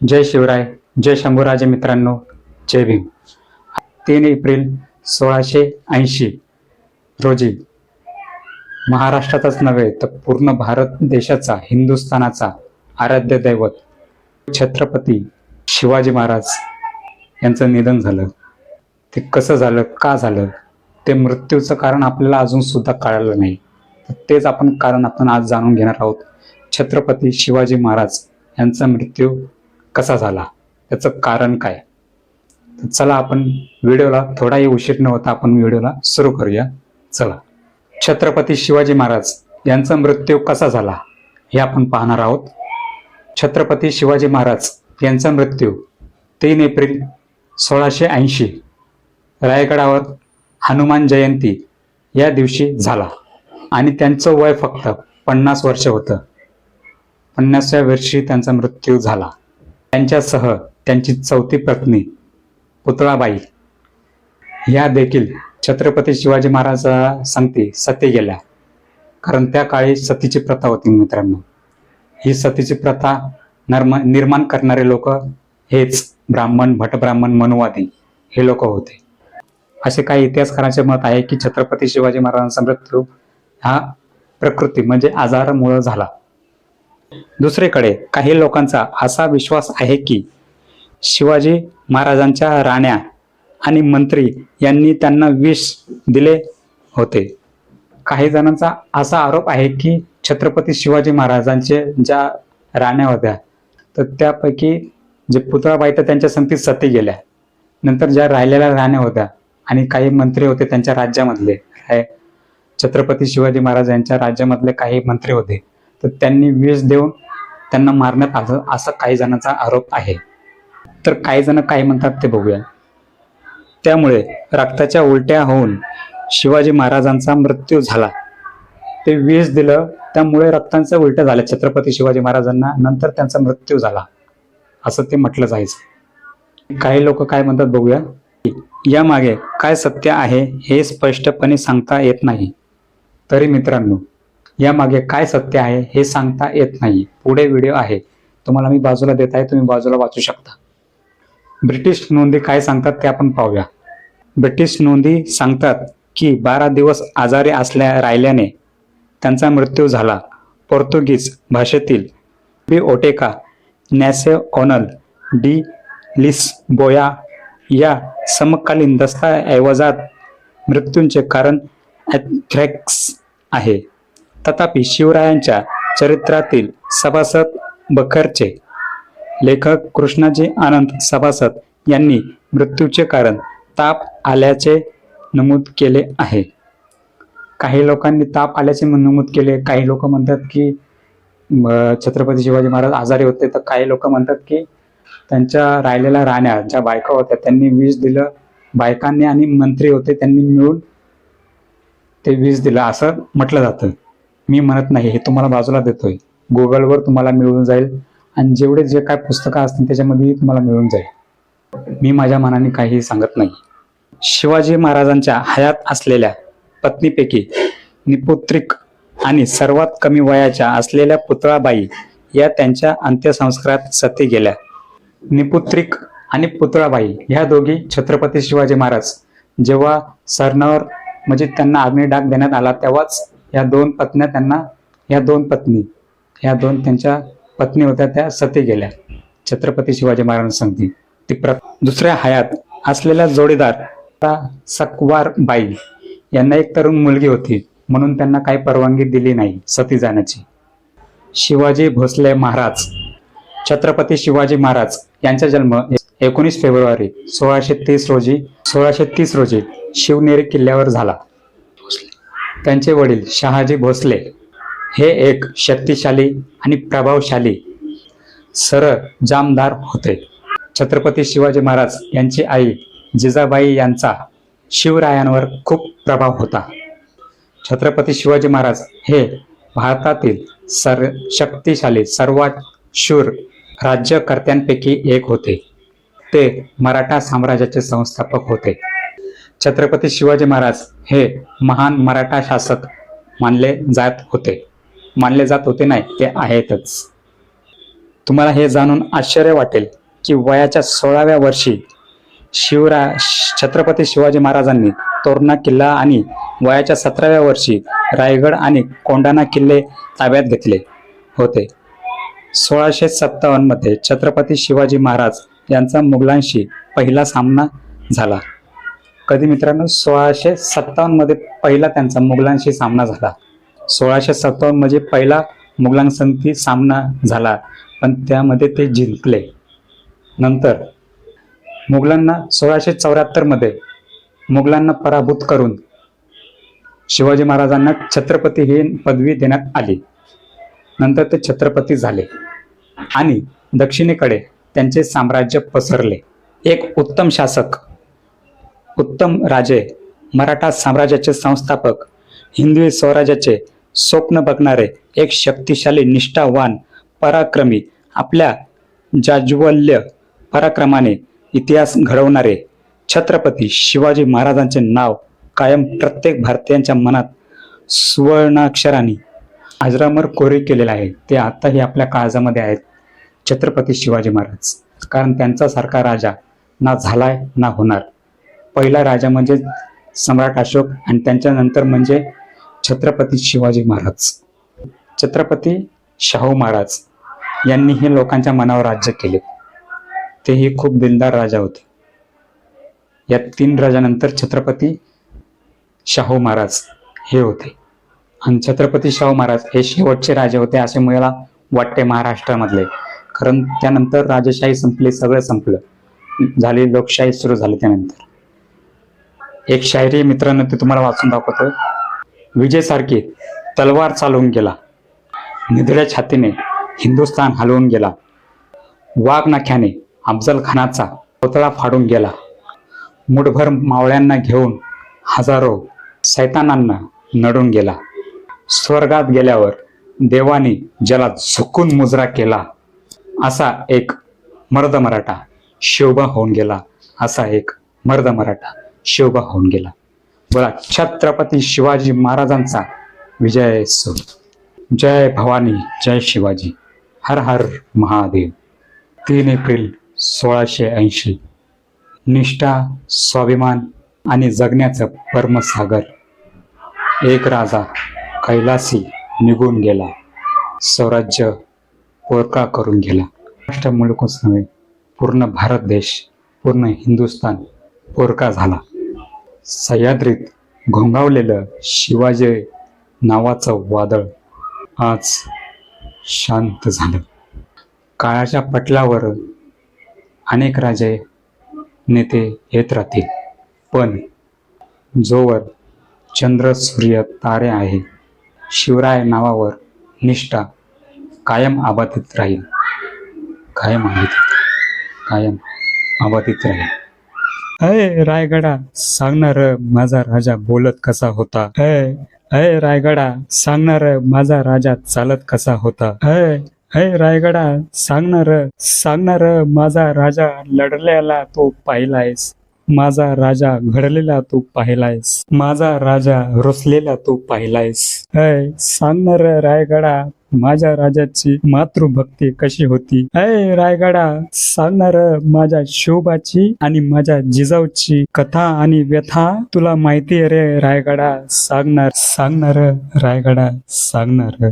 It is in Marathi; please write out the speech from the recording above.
जय शिवराय जय शंभूराजे मित्रांनो जय भीम. तीन एप्रिल सोळाशे ऐंशी रोजी महाराष्ट्रातच नव्हे तर पूर्ण भारत देशाचा हिंदुस्थानाचा आराध्य दैवत छत्रपती शिवाजी महाराज यांचं निधन झालं. ते कसं झालं का झालं ते मृत्यूचं कारण आपल्याला अजून सुद्धा कळालं नाही. तेच आपण कारण आपण आज जाणून घेणार आहोत. छत्रपती शिवाजी महाराज यांचा मृत्यू कसा झाला? त्याचं कारण काय? चला आपण व्हिडिओला थोडाही उशीर न होता आपण व्हिडिओला सुरू करूया. चला. छत्रपती शिवाजी महाराज यांचा मृत्यू कसा झाला? हे आपण पाहणार आहोत. छत्रपती शिवाजी महाराज यांचा मृत्यू तीन एप्रिल सोळाशे ऐंशी रायगडावर हनुमान जयंती या दिवशी झाला. आणि त्यांचं वय फक्त पन्नास वर्ष होतं. पन्नासव्या वर्षी त्यांचा मृत्यू झाला. त्यांच्यासह त्यांची चौथी पत्नी पुतळाबाई या देखील छत्रपती शिवाजी महाराजा सांगते सती गेल्या. कारण त्या काळी सतीची प्रथा होती मित्रांनो. ही सतीची प्रथा नर्म निर्माण करणारे लोक हेच ब्राह्मण भटब्राह्मण मनुवादी हे लोक होते. असे काही इतिहासकारांचे मत आहे की छत्रपती शिवाजी महाराजांचा मृत्यू हा प्रकृती म्हणजे आजारामुळे झाला. दुसरीकडे काही लोकांचा असा विश्वास आहे की शिवाजी महाराजांच्या राण्या आणि मंत्री यांनी त्यांना विष दिले होते. काही जणांचा असा आरोप आहे की छत्रपती शिवाजी महाराजांचे ज्या राण्या होत्या तर त्यापैकी जे पुतळाबाई तर त्यांच्या संगतीत सती गेल्या. नंतर ज्या राहिलेल्या राण्या होत्या आणि काही मंत्री होते त्यांच्या राज्यामधले छत्रपती शिवाजी महाराज यांच्या राज्यामधले काही मंत्री होते. तर त्यांनी विष देऊन त्यांना मारण्यात आलं. असा काही जणांचा आरोप आहे. तर काही जण काय म्हणतात ते बघूया. त्यामुळे रक्ताच्या उलट्या होऊन शिवाजी महाराजांचा मृत्यू झाला. ते विष दिलं. त्यामुळे रक्तांचं उलट्या झाल्या. छत्रपती शिवाजी महाराजांना नंतर त्यांचा मृत्यू झाला. असं ते म्हटलं जायचं. काही लोक काय म्हणतात बघूया. यामागे काय सत्य आहे हे स्पष्टपणे सांगता येत नाही. तरी मित्रांनो यामागे काय सत्य आहे हे सांगता येत नाही. पुढे व्हिडिओ आहे. तुम्हाला मी बाजूला देत आहे तुम्ही बाजूला वाचू शकता. ब्रिटिश नोंदी काय सांगतात ते आपण पाहूया. ब्रिटिश नोंदी सांगतात की बारा दिवस आजारी असल्या राहिल्याने त्यांचा मृत्यू झाला. पोर्तुगीज भाषेतील बी ओटेका नॅसे ओनल डी लिस्बोया या समकालीन दस्ताऐवजात मृत्यूंचे कारण ॲथ्रॅक्स आहे. तथापि शिवरायांच्या चरित्रातील सभासद बखरचे लेखक कृष्णाजी आनंद सभासद यांनी मृत्यूचे कारण ताप आल्याचे नमूद केले आहे. काही लोकांनी ताप आल्याचे नमूद केले. काही लोक म्हणतात की छत्रपती शिवाजी महाराज आजारी होते. तर काही लोक म्हणतात की त्यांच्या राहिलेल्या राण्या ज्या बायका होत्या त्यांनी विष दिलं. बायकांनी आणि मंत्री होते त्यांनी मिळून ते विष दिलं. असं म्हटलं जातं. मी म्हणत नाही हे तुम्हाला बाजूला देतोय. गुगलवर तुम्हाला मिळून जाईल आणि जेवढे जे काय पुस्तकं असतील त्याच्यामध्ये तुम्हाला मिळून जाईल. मी माझ्या मनाने काही सांगत नाही. शिवाजी महाराजांच्या हयात असलेल्या पत्नीपैकी निपुत्रिक आणि सर्वात कमी वयाच्या असलेल्या पुतळाबाई या त्यांच्या अंत्यसंस्कारात सती गेल्या. निपुत्रिक आणि पुतळाबाई ह्या दोघी छत्रपती शिवाजी महाराज. जेव्हा सरनावर म्हणजे त्यांना अग्निडाग देण्यात आला तेव्हाच या दोन पत्न्या त्यांना या दोन पत्नी ह्या दोन त्यांच्या पत्नी होत्या त्या सती गेल्या. छत्रपती शिवाजी महाराजांसंगती ती प्र दुसऱ्या हयात असलेल्या जोडीदार सकवार बाई. यांना एक तरुण मुलगी होती. म्हणून त्यांना काही परवानगी दिली नाही सती जाण्याची. शिवाजी भोसले महाराज. छत्रपती शिवाजी महाराज यांचा जन्म एकोणीस फेब्रुवारी सोळाशे तीस रोजी सोळाशे तीस रोजी शिवनेरी किल्ल्यावर झाला. त्यांचे वडील शहाजी भोसले हे एक शक्तिशाली आणि प्रभावशाली सरळ जामदार होते. छत्रपती शिवाजी महाराज यांची आई जिजाबाई यांचा शिवरायांवर खूप प्रभाव होता. छत्रपती शिवाजी महाराज हे भारतातील सर शक्तिशाली सर्वात शूर राज्यकर्त्यांपैकी एक होते. ते मराठा साम्राज्याचे संस्थापक होते. छत्रपती शिवाजी महाराज हे महान मराठा शासक मानले जात होते. मानले जात होते नाही ते आहेतच. तुम्हाला हे जाणून आश्चर्य वाटेल की वयाच्या सोळाव्या वर्षी शिवरा छत्रपती शिवाजी महाराजांनी तोरणा किल्ला आणि वयाच्या सतराव्या वर्षी रायगड आणि कोंढाणा किल्ले ताब्यात घेतले होते. सोळाशे सत्तावन्नमध्ये छत्रपती शिवाजी महाराज यांचा मुघलांशी पहिला सामना झाला. कधी मित्रांनो सोळाशे सत्तावन्नमध्ये पहिला त्यांचा मुघलांशी सामना झाला. सोळाशे सत्तावन्न म्हणजे पहिला मुघलांसंगती सामना झाला पण त्यामध्ये ते जिंकले. नंतर मुघलांना सोळाशे चौऱ्याहत्तरमध्ये मुघलांना पराभूत करून शिवाजी महाराजांना छत्रपती ही पदवी देण्यात आली. नंतर ते छत्रपती झाले आणि दक्षिणेकडे त्यांचे साम्राज्य पसरले. एक उत्तम शासक उत्तम राजे मराठा साम्राज्याचे संस्थापक हिंदवी स्वराज्याचे स्वप्न बघणारे एक शक्तिशाली निष्ठावान पराक्रमी आपल्या जाज्वल्य पराक्रमाने इतिहास घडवणारे छत्रपती शिवाजी महाराजांचे नाव कायम प्रत्येक भारतीयांच्या मनात सुवर्णाक्षराने अजरामर कोरे केलेलं आहे. ते आताही आपल्या काळजामध्ये आहेत. छत्रपती शिवाजी महाराज. कारण त्यांचा सारखा राजा ना झालाय ना होणार. पहिला राजा म्हणजे सम्राट अशोक आणि त्यांच्यानंतर म्हणजे छत्रपती शिवाजी महाराज. छत्रपती शाहू महाराज यांनी हे लोकांच्या मनावर राज्य केले. तेही खूप दिलदार राजा होते. या तीन राजानंतर छत्रपती शाहू महाराज हे होते. आणि छत्रपती शाहू महाराज हे शेवटचे राजे होते असे मला वाटते महाराष्ट्रामधले. कारण त्यानंतर राजेशाही संपली सगळं संपलं. झाली लोकशाही सुरू झाली त्यानंतर. एक शायरी मित्रांनो ते तुम्हाला वाचून दाखवतो विजय सारखी तलवार चालवून गेला. निधड्या छातीने हिंदुस्थान हलवून गेला. वाघ नाख्याने अफजल खानाचा पुतळा फाडून गेला. मुठभर मावळ्यांना घेऊन हजारो सैतानांना नडून गेला. स्वर्गात गेल्यावर देवाने ज्याला झुकून मुजरा केला असा एक मर्द मराठा शोभा होऊन गेला असा एक मर्द मराठा. शिवबा होऊन गेला. बोला छत्रपती शिवाजी महाराजांचा विजय सो जय भवानी जय शिवाजी. हर हर महादेव. तीन एप्रिल सोळाशे ऐंशी. निष्ठा स्वाभिमान आणि जगण्याचं परमसागर. एक राजा कैलासी निघून गेला. स्वराज्य पोरका करून गेला. महाराष्ट्र मुलकच नव्हे पूर्ण भारत देश पूर्ण हिंदुस्थान पोरका झाला. सह्याद्रीत घोंगावलेलं शिवाजी नावाचं वादळ आज शांत झालं. काळाच्या पटलावर अनेक राजे नेते येत राहतील पण जोवर चंद्र सूर्य तारे आहे शिवराय नावावर निष्ठा कायम आबाधित राहील. कायम आबाधित कायम आबाधित राहील. अय रायगडा सांगणार माझा राजा बोलत कसा होता? अय अय रायगडा सांगणार माझा राजा चालत कसा होता? अय अय रायगडा सांगणार सांगणार माझा राजा लढल्याला तो पाहिलायस. माझा राजा घडलेला तू पाहिलायस. माझा राजा रुसलेला तू पाहिलायस. अय सांगणार रायगडा माझ्या राजाची मातृभक्ती कशी होती? अय रायगडा सांगणार माझ्या शोभाची आणि माझ्या जिजाऊची कथा आणि व्यथा? तुला माहिती आहे रे रायगडा सांगणार सांगणार रायगडा सांगणार.